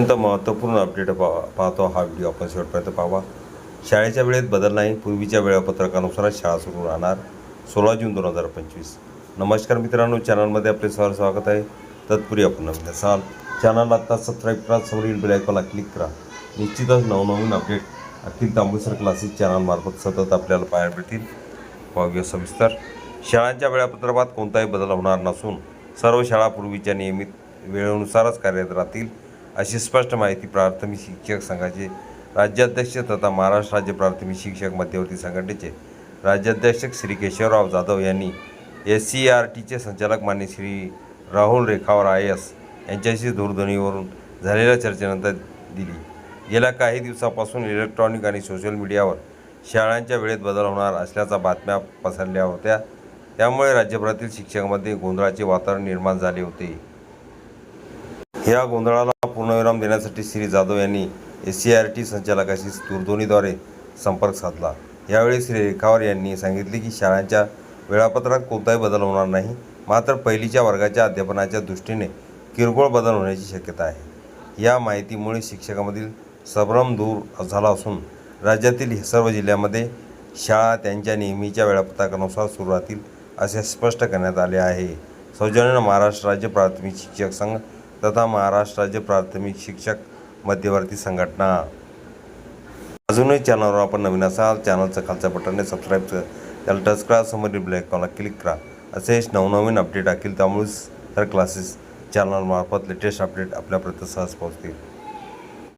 अत्यंत महत्त्वपूर्ण अपडेट पा पाहतो हा व्हिडिओ आपण शेवटपर्यंत पाहावा. शाळेच्या वेळेत बदल नाही पूर्वीच्या वेळापत्रकानुसारच शाळा सुरू राहणार. सोळा जून दोन हजार पंचवीस. नमस्कार मित्रांनो चॅनलमध्ये आपले सहर स्वागत आहे. तत्पूर्वी आपण नवीन असाल चॅनलला आत्ता सबस्क्राईब करा समोरील बेल क्लिक करा. निश्चितच नवनवीन अपडेट अखिल तांबूसर क्लासेस चॅनलमार्फत सतत आपल्याला पाहायला मिळतील. पाहूया सविस्तर. शाळांच्या वेळापत्रकात कोणताही बदल होणार नसून सर्व शाळा पूर्वीच्या नियमित वेळेनुसारच कार्यरत राहतील. अशी स्पष्ट माहिती प्राथमिक शिक्षक संघाचे राज्याध्यक्ष तथा महाराष्ट्र राज्य प्राथमिक शिक्षक मध्यवर्ती संघटनेचे राज्याध्यक्ष श्री केशवराव जाधव यांनी एस सी आर टीचे संचालक मान्य श्री राहुल रेखावर आय एस यांच्याशी दूरध्वनीवरून झालेल्या चर्चेनंतर दिली. गेल्या काही दिवसापासून इलेक्ट्रॉनिक आणि सोशल मीडियावर शाळांच्या वेळेत बदल होणार असल्याच्या बातम्या पसरल्या होत्या. त्यामुळे राज्यभरातील शिक्षकांमध्ये गोंधळाचे वातावरण निर्माण झाले होते. या गोंधळाला पूर्णविराम देण्यासाठी श्री जाधव यांनी एस सी आर टी संचालकाशी दूरध्वनीद्वारे संपर्क साधला. यावेळी श्री रेखावर यांनी सांगितले की शाळांच्या वेळापत्रकात कोणताही बदल होणार नाही मात्र पहिलीच्या वर्गाच्या अध्यापनाच्या दृष्टीने किरकोळ बदल होण्याची शक्यता आहे. या माहितीमुळे शिक्षकामधील संभ्रम दूर झाला असून राज्यातील सर्व जिल्ह्यामध्ये शाळा त्यांच्या नेहमीच्या वेळापत्रकानुसार सुरू राहतील असे स्पष्ट करण्यात आले आहे. सौजन्यानं महाराष्ट्र राज्य प्राथमिक शिक्षक संघ तथा महाराष्ट्र राज्य प्राथमिक शिक्षक मध्यवर्ती संघटना. अजूनही चॅनलवर आपण नवीन असाल चॅनलचं खालच्या बटनने सबस्क्राईब त्याला टच करा समोरील ब्लॅक कॉलला क्लिक करा. असेच नवनवीन अपडेट अखिल त्यामुळेच तर क्लासेस चॅनलमार्फत लेटेस्ट अपडेट आपल्यापर्यंत सहज पोहोचतील.